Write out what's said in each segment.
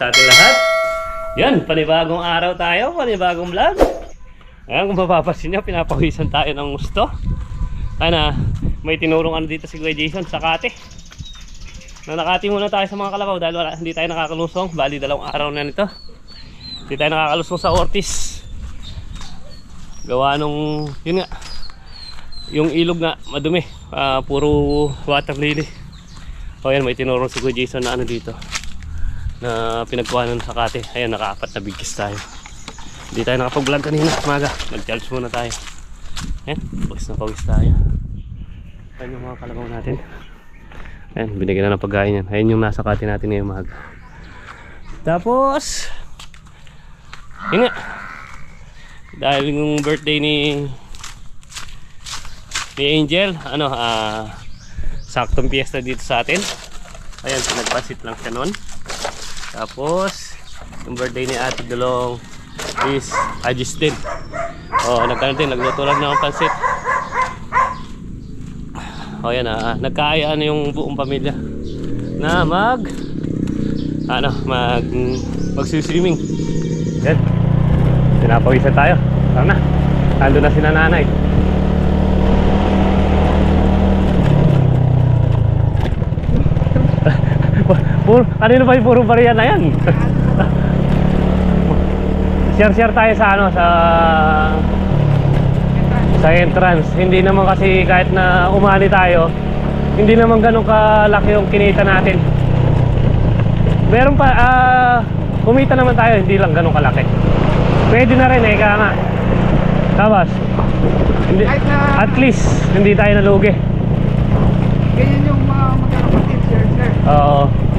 sa ating lahat. Yan, panibagong araw tayo, panibagong vlog. Ayan, kung mapapasin nyo, pinapawisan tayo ng gusto. Ana, may tinurong ano dito si Kuya Jason sa Kate. Na nakati muna tayo sa mga kalabaw dahil wala, hindi tayo nakakalusong. Bali, dalawang araw na nito. Hindi tayo nakakalusong sa Ortiz. Gawa nung, yun nga, yung ilog nga, madumi. Ah, puro water lily. O yan, may tinurong si Kuya Jason na ano dito. Na pinagkuhanan sa kate. Ayan, nakaapat na bigkis tayo. Hindi tayo nakapag-vlog kanina. Maga, nag-charge muna tayo. Ayan, pawis na pawis tayo. Ayan yung mga kalabaw natin. Ayan, binigyan na ng pagkain yan. Ayan yung nasa kate natin ngayong maga. Tapos, yun nga. Dahil yung birthday ni ni Angel, ano, ah, saktong piyesta dito sa atin. Ayan, pinagpasit lang siya nun. Tapos, yung birthday ni Ate Dulong is Agis din. Oh, nagkano din, nagluto lang ng pansit. Oh, yan ah, nagkaayaan yung buong pamilya na mag ano, mag mag-swimming. Yan. Pinapawisan tayo. Tara na. Ando na si nanay. Puro, kanino ba yung puro bariyan na yan? Share-share tayo sa ano, sa sa entrance. Hindi naman kasi kahit na umani tayo, hindi naman ganun kalaki yung kinita natin. Meron pa, ah, kumita naman tayo, hindi lang ganun kalaki. Pwede na rin eh, kaya nga. Tapos, hindi, at least, hindi tayo nalugi. Ganyan yung mga magkakapatid, sir, sir. Oo.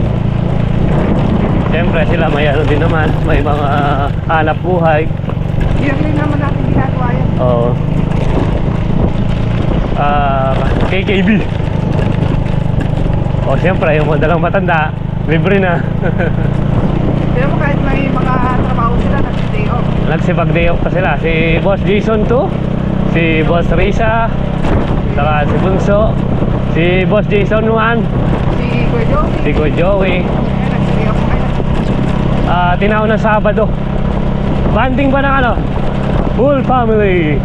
Siyempre sila may ano din naman, may mga hanap buhay. Yearly naman natin ginagawa yan. Oo. Ah, KKB. O siyempre, yung mga dalang matanda, libre na. Pero mo kahit may mga trabaho sila, nag-day off. Nagsipag-day off pa sila. Si Boss Jason 2, si Boss Risa, saka si Bunso, si Boss Jason 1, Si Kuya Joey. si Kuya Joey, Ayan, nag-day off kayo. Ah, tinawag ng Sabado. Banding ba ng ano? Full family.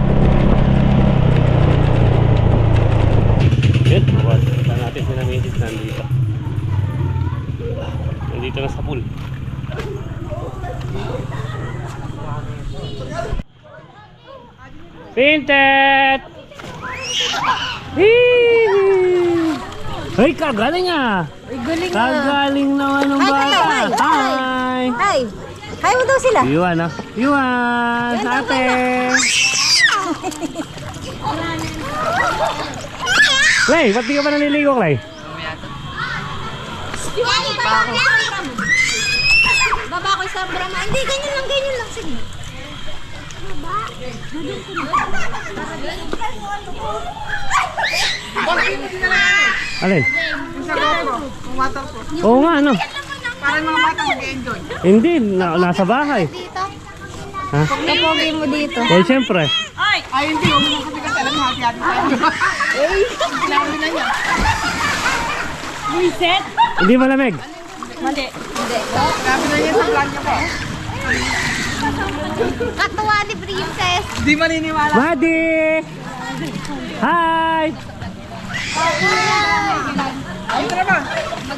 Yun, bukas. Kita natin si Namisis nandito. Nandito na sa pool. Pintet! Hee! Ay, kagaling ah! Ay, galing ah. Kagaling naman ng Hi, bata. hi, hi. Hi! Hi! Mo daw sila. Iwan ah. Iwan! Yan, Ate! Lay, ba't di ka pa naliligo, Lay? Baba ko sa brama. Hindi, ganyan lang, ganyan lang. Sige. Alin? Yung sa GoPro, yung waterproof. Oo nga, ano? Para mga bata mag-enjoy. Hindi, na, nasa bahay. Dito. Ha? Kapogi mo dito. Eh, siyempre. Ay, hindi. Huwag mo kasi kasi alam mo, hati-hati tayo. Eh, kailangan din na niya. Hindi malamig. Mali. Hindi. Kailangan na niya sa vlog niya. Katuwa ni Princess. Di maniniwala. Madi! Hi! Ayun na ba?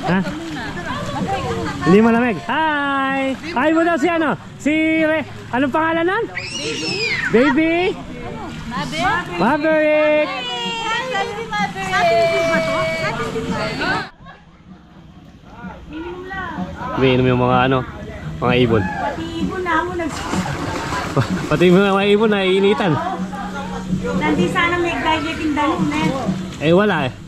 Ha? Hindi malamig. Hi! Hi mo daw si ano? Si Re... Anong pangalan nun? Baby. Baby? Maverick! Umiinom yung mga ano, mga ibon. Pati ibon na ako nags... Pati yung mga ibon na iinitan. Nandi sana may gadget in dalong net. Eh wala eh.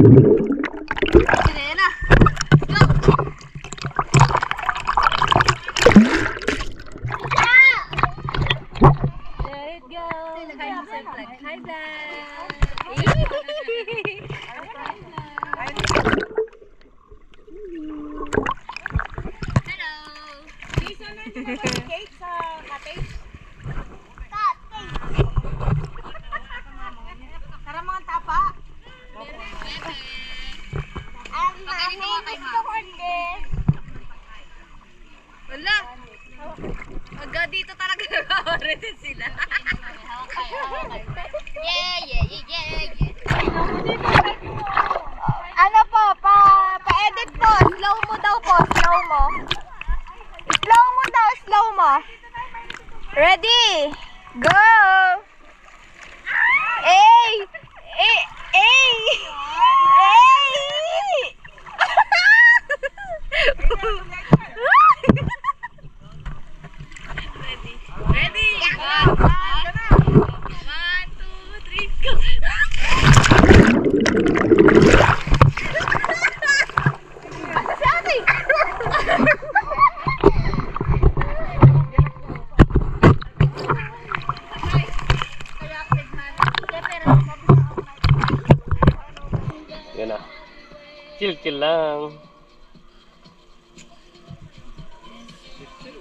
Thank you. Chill, chill lang.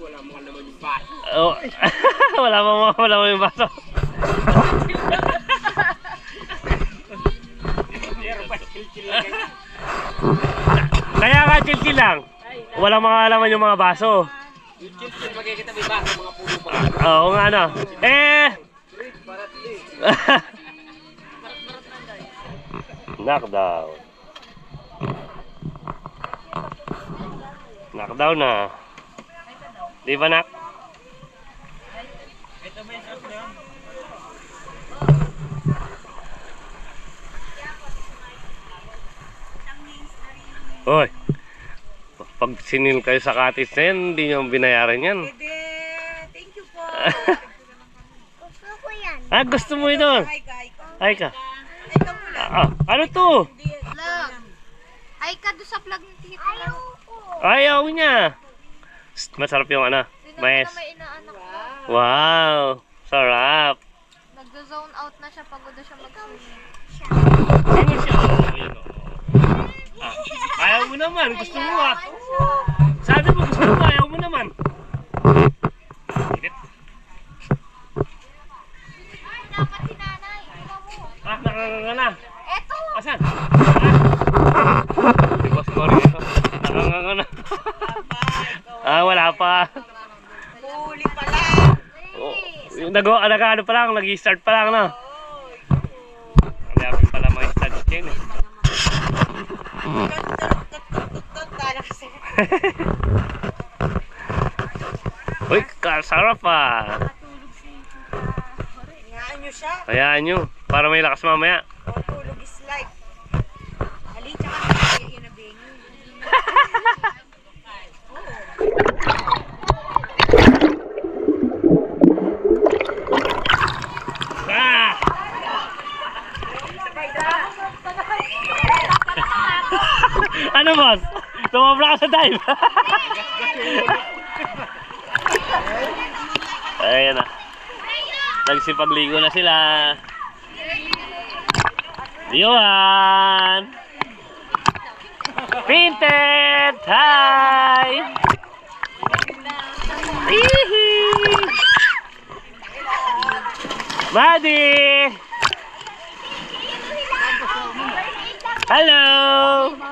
Wala mo ka naman yung baso. Oh. wala mo mo, wala mo yung baso. Kaya nga chill, chill lang. Walang makakalaman yung mga baso. Yung chill-chill magkikita may baso mga puno pa. Oo nga ano. Eh! Knockdown. Knockdown na. Di ba nak? Hoy. Pag sinil kayo sa cottage na yan, hindi nyo binayaran yan. Pwede. Thank you po. Gusto ko yan. ah, gusto mo ito? Ay ka. Ay, ka. Ah, ano to? Vlog. Ay, ka doon sa vlog ng tito lang. Ayaw niya. Masarap yung ano. Mais. may inaanak ko. Wow. Sarap. Nagdo-zone out na siya. Pagod na siya mag-swimming. Ayaw mo naman. Gusto mo ah. Sabi mo gusto mo. Ayaw mo naman. Init. Dapat si nanay. Tingnan mo. Ah, nakakanga na. Eto. Asan? Ah. Si Boss Cory ito. Nakakanga na. ah, wala pa. Huli pala. Oh, yung nag-ano pa lang, nag-start pa lang, no? Ang dami pala mga stats dyan, eh. Uy, kasarap ah. Hingaan nyo siya. Hayaan nyo, para may lakas mamaya. Tulog is life. Ali, tsaka kaya yun na bengi. Ah! ano boss? Tumabla ka sa dive. Ayan na. Nagsipagligo na sila. Diwan! Painted! Hi! Hihi! Buddy! Hello!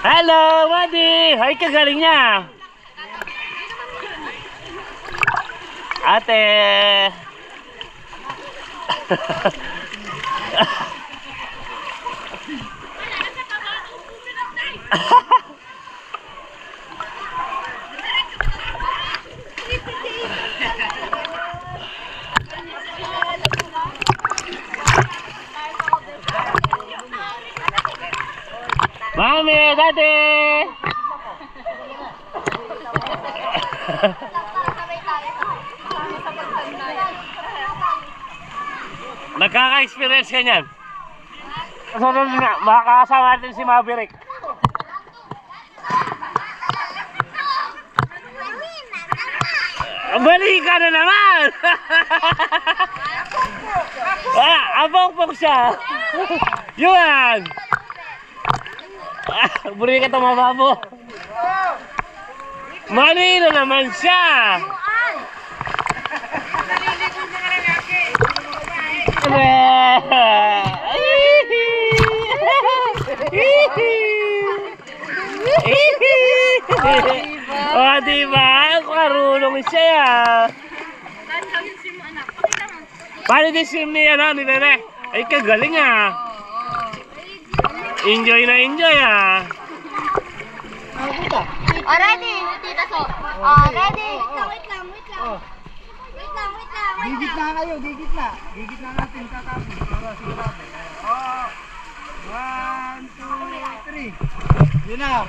Hello, Buddy! Ay, kagaling niya! Ate! Daddy! Nagkaka-experience ka niyan. Sunod na, makakasama natin si Maverick. Bali ka na naman! ah, abong-pong siya! Yun! Buri ka tumaba mo. Mali na naman siya! O, oh, diba? Karulong siya. Paano din sim ni ano, ni Nene? Ay, kagaling ah. Enjoy na enjoy ah. Oh, ready? Tita So. Oh, ready? Wait lang, wait lang. Wait lang, wait lang, Gigit na kayo, gigit na. Gigit na natin tatapos. Para sigurado. Oh. One, two, three. Yun na.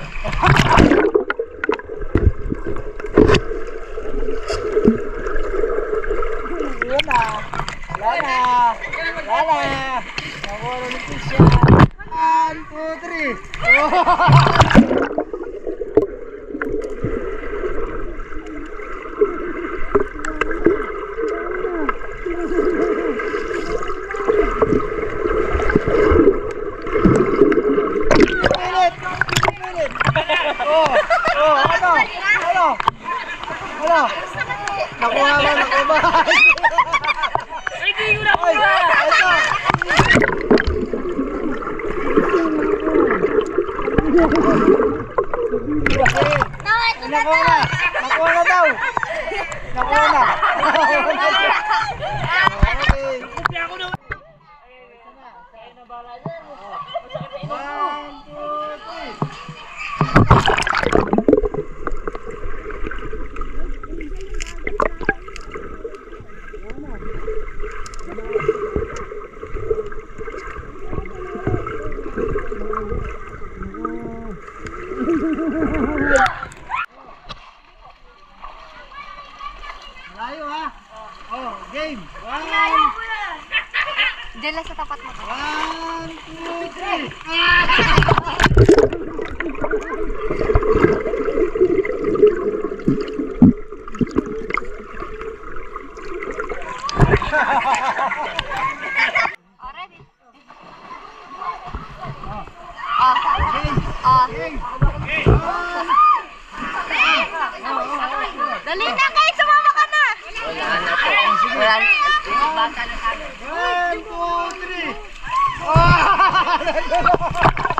Yun na. Wala na. Wala na. Nawala ni Tisha. One, two, three. Oh! Oh! Ano? Ano? Ano? Nakuha ka, nakuha. Hindi ko nakuha! Ito! No, ito na Nakuha na! Nakuha na daw! Nakuha na! Okay. One, two, three. Malayo ha! Oh, game! One, Diyan lang sa tapat mo. one, two, three! Oh, ready? Oh. Oh. Dali na kayo, sumama ka na. Wala na One, two, three! Alan!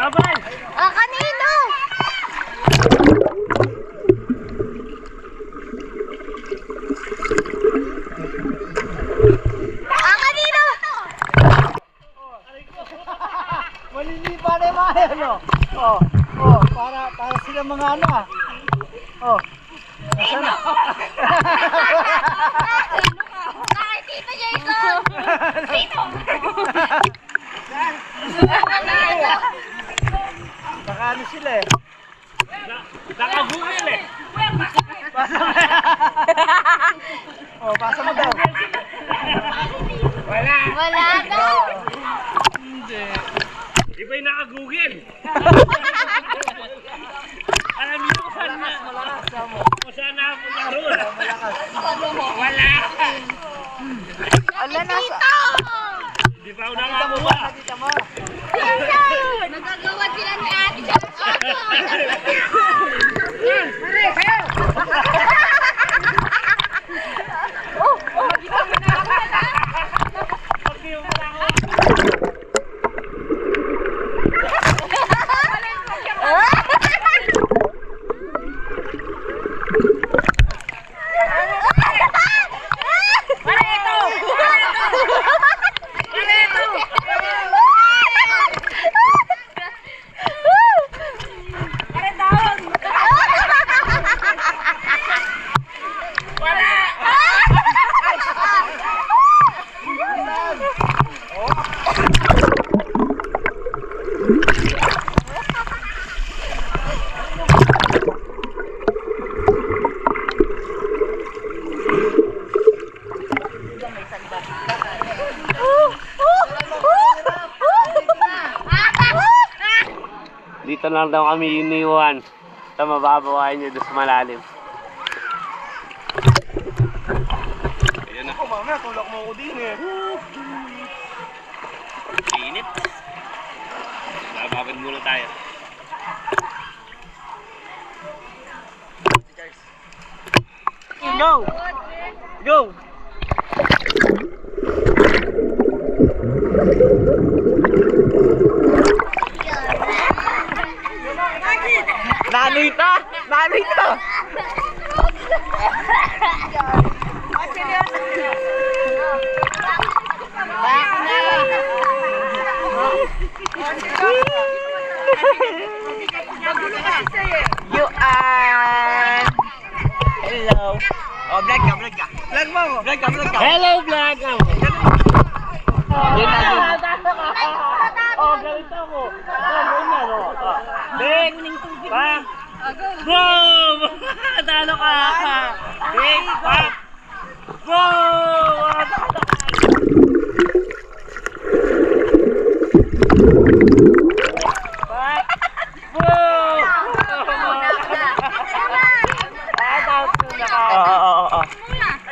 Bye-bye. Oh, pasa mo daw. Wala daw. Iba yung nakagugil. Alam niyo kung saan na. Kung saan na ako naroon. Wala. Ala, nasa... Dito! Hindi pa ako nakakuha. Nakita mo. Nagagawa sila ni ate sa Dito lang daw kami iniwan. Sa mababawain nyo doon sa malalim. Ayan na. Ako, mamaya, tulak mo ko din eh. Init. Bababad muna tayo. Go! Go! Nanita! Nanita! You are... Hello. Oh, vlog ka, vlog ka. Vlog mo. Vlog ka, vlog ka. Hello, vlog! Yun na, yun. Oh, ganito ako. Oh, ganyan, oh. Bek! Pa! Boom! Talo ka! Bek! Pa! Boom! Pa! Boom! Oo, oo, oo, oo.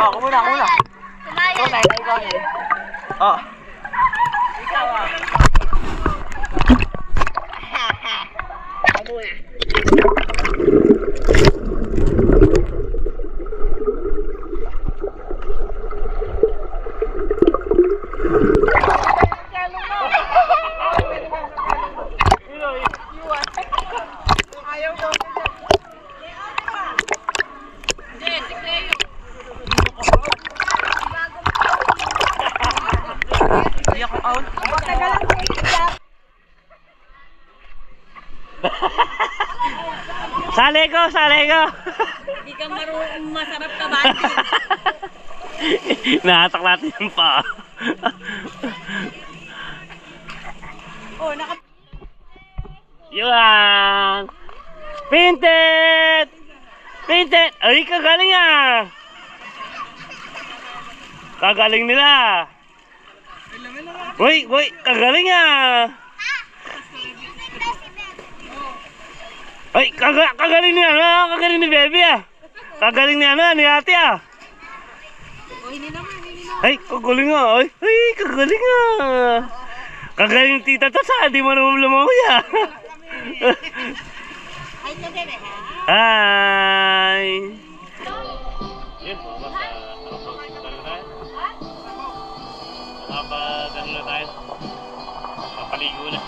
Ờ, không biết đâu, không biết đâu. con này đây con gì? Ờ. Hãy subscribe cho kênh Ghiền Mì Gõ Để Sali ko, sali ko. Hindi ka marunong masarap ka ba? Nahatak natin yung pa. oh, naka... Yuan! Pinted! Pinted! Ay, kagaling ah! Kagaling nila! Uy, uy, kagaling ah! Ay, kaga kagaling nila, ah, kagaling ni Bebe ah! Kagaling ni ano, ni ate ah. Ay, kagaling nga. Ay, ay kagaling nga. Kagaling ni tita to sa, di mo naman lumawi ah. Hi! how to